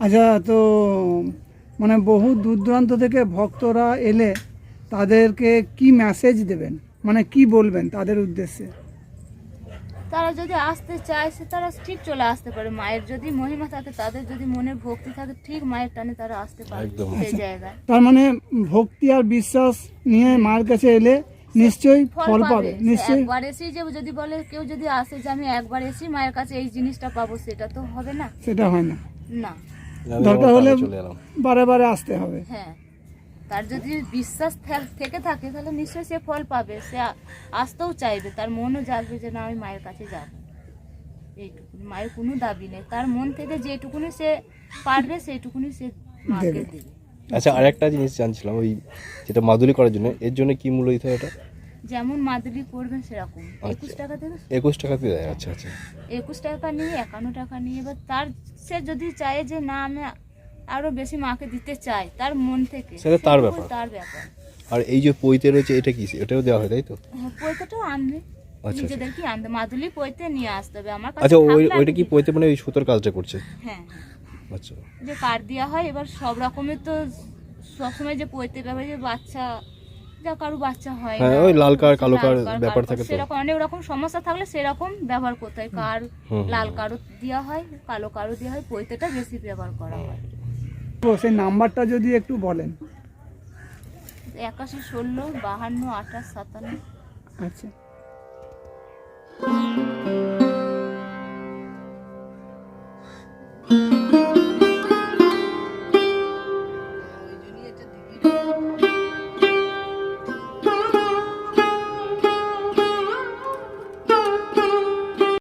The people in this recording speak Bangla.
আচ্ছা তো মানে বহু দূর দূরান্ত থেকে ভক্তরা এলে তাদেরকে কি মেসেজ দেবেন? মানে কি বলবেন তাদের উদ্দেশ্যে? তারা যদি আসতে চায় সে তারা ঠিক চলে আসতে পারে। মায়ের যদি মহিমা থাকে তাদের যদি মনে ভক্তি থাকে ঠিক মায়ের টানে তারা আসতে পারে। সেই আচ্ছা। জায়গায়। তার মানে ভক্তি আর বিশ্বাস নিয়ে মায়ের কাছে এলে নিশ্চয়ই ফল পাবে। নিশ্চয়ই। একবার এসেই যে যদি বলে কেউ যদি আসে যে আমি একবার এসেই মায়ের কাছে এই জিনিসটা পাবো সেটা তো হবে না। সেটা হয় না। না। দরকার হলে বারে বারে আসতে হবে। হ্যাঁ তার যদি বিশ্বাস থেকে থাকে তাহলে নিশ্চয়ই সে ফল পাবে সে আসতেও চাইবে তার মনও জাগবে যে না আমি মায়ের কাছে যাব। এইটুকুনি মায়ের কোনো দাবি নেই তার মন থেকে যেটুকুনি সে পারবে সেইটুকুনি সে মাকে দেবে। আচ্ছা আর একটা জিনিস জানছিলাম ওই যেটা মাদুলি করার জন্য এর জন্য কি মূল্য দিতে হয় এটা? যেমন মাদুলি করবেন সেরকম। একুশ আচ্ছা। টাকা থেকে একুশ টাকাতে দেয় আচ্ছা আচ্ছা। একুশ টাকা নিয়ে একান্ন টাকা নিয়ে এবার তার সে যদি চায় যে না আমি আরও বেশি মাকে দিতে চাই তার মন থেকে। সেটা তার ব্যাপার। তার ব্যাপার। আর এই যে পইতে রয়েছে এটা কি? এটাও দেওয়া হয় তাই তো? হ্যাঁ পয়সাটাও আনবে। আচ্ছা। নিজেদের কি আনবে। মাদুলি পইতে নিয়ে আসতে হবে। আমার কাছে আচ্ছা ওই ওইটা কি মানে ওই সুতোর কাজটা করছে? হ্যাঁ। আচ্ছা। যে কার্ড দেওয়া হয় এবার সব রকমের তো সবসময় যে ব্যাপারে যে বাচ্চা কারও বাচ্চা হয় হ্যাঁ, না, ওই লাল কার্ড, কালো লাল কার্ড কার্ড, ব্যাপার থাকে তো। সেরকম অনেক রকম সমস্যা থাকলে সেরকম ব্যবহার করতে হয়। কার লাল। কারও দেওয়া হয় কালো কারও দেওয়া হয় পৈতেটা বেশি ব্যবহার করা হয়। তো সেই নাম্বারটা যদি একটু বলেন। একাশি ষোলো বাহান্ন আঠাশ সাতান্ন। আচ্ছা।